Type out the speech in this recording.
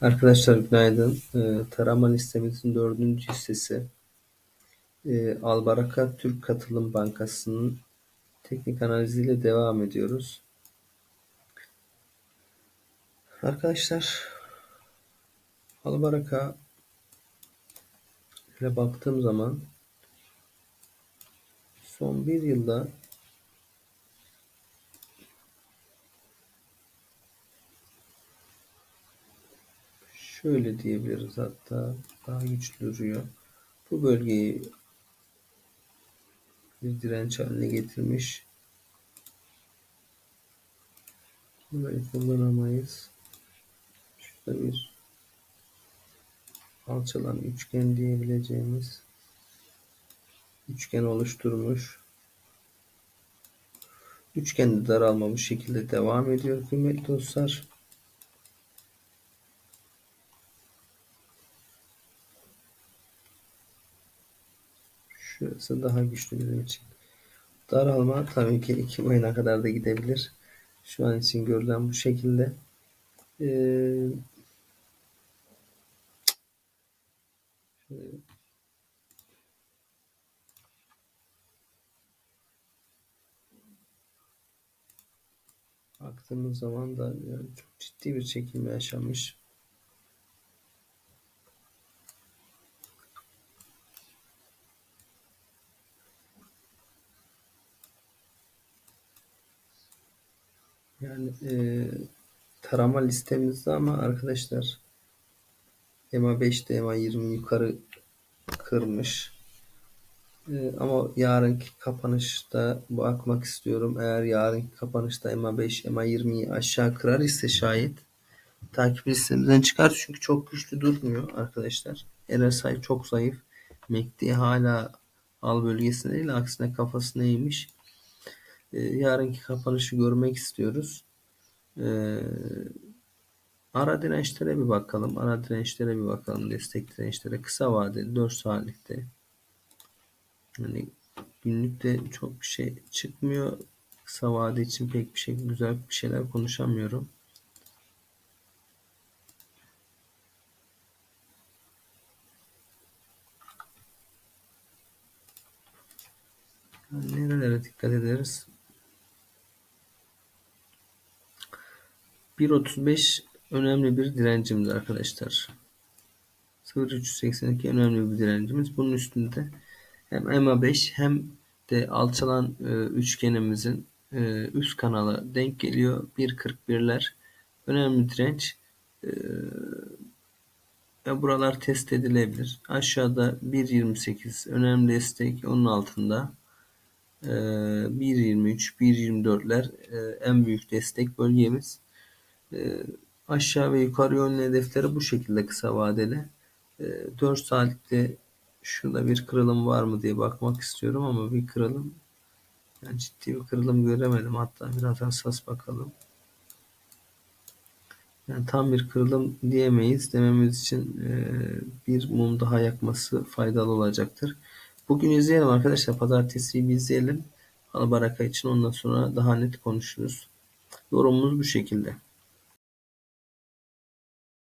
Arkadaşlar günaydın. Ee, tarama listemizin dördüncü hissesi ee, Albaraka Türk Katılım Bankası'nın teknik analiziyle devam ediyoruz. Arkadaşlar Albaraka ile baktığım zaman son bir yılda şöyle diyebiliriz hatta daha güçlü duruyor. Bu bölgeyi bir direnç haline getirmiş. Burayı kullanamayız. Şurada bir alçalan üçgen diyebileceğimiz üçgen oluşturmuş. Üçgende daralma bu şekilde devam ediyor kıymetli dostlar. Şurası daha güçlü bizim için. Daralma tabii ki iki ayına kadar da gidebilir. Şu an için görülen bu şekilde. Ee, baktığımız zaman da yani çok ciddi bir çekilme yaşanmış. Yani e, tarama listemizde ama arkadaşlar EMA 5'te EMA 20 yukarı kırmış. E, ama yarınki kapanışta bakmak istiyorum. Eğer yarınki kapanışta EMA 5, EMA 20'yi aşağı kırar ise şayet takip listemizden çıkar. Çünkü çok güçlü durmuyor arkadaşlar. RSI çok zayıf. MACD hala al bölgesinde değil aksine kafasını eğmiş. E, yarınki kapanışı görmek istiyoruz. E, ara dirençlere bir bakalım. Ara dirençlere bir bakalım. Destek dirençlere kısa vadeli 4 saatlikte. Hani günlükte çok bir şey çıkmıyor. Kısa vade için pek bir şey güzel bir şeyler konuşamıyorum. Nerelere dikkat ederiz? 1.35 önemli bir direncimiz arkadaşlar. 0.382 önemli bir direncimiz. Bunun üstünde hem MA5 hem de alçalan e, üçgenimizin e, üst kanala denk geliyor. 1.41'ler önemli direnç. E, ve buralar test edilebilir. Aşağıda 1.28 önemli destek. Onun altında 1.23, 1.24'ler en büyük destek bölgemiz. Aşağı ve yukarı yönlü hedefleri bu şekilde kısa vadeli. 4 saatlikte şurada bir kırılım var mı diye bakmak istiyorum ama bir kırılım yani ciddi bir kırılım göremedim. Hatta biraz hassas bakalım. Yani tam bir kırılım diyemeyiz. Dememiz için bir mum daha yakması faydalı olacaktır. Bugün izleyelim arkadaşlar. Pazartesi bir izleyelim. Albaraka için ondan sonra daha net konuşuruz. Yorumumuz bu şekilde.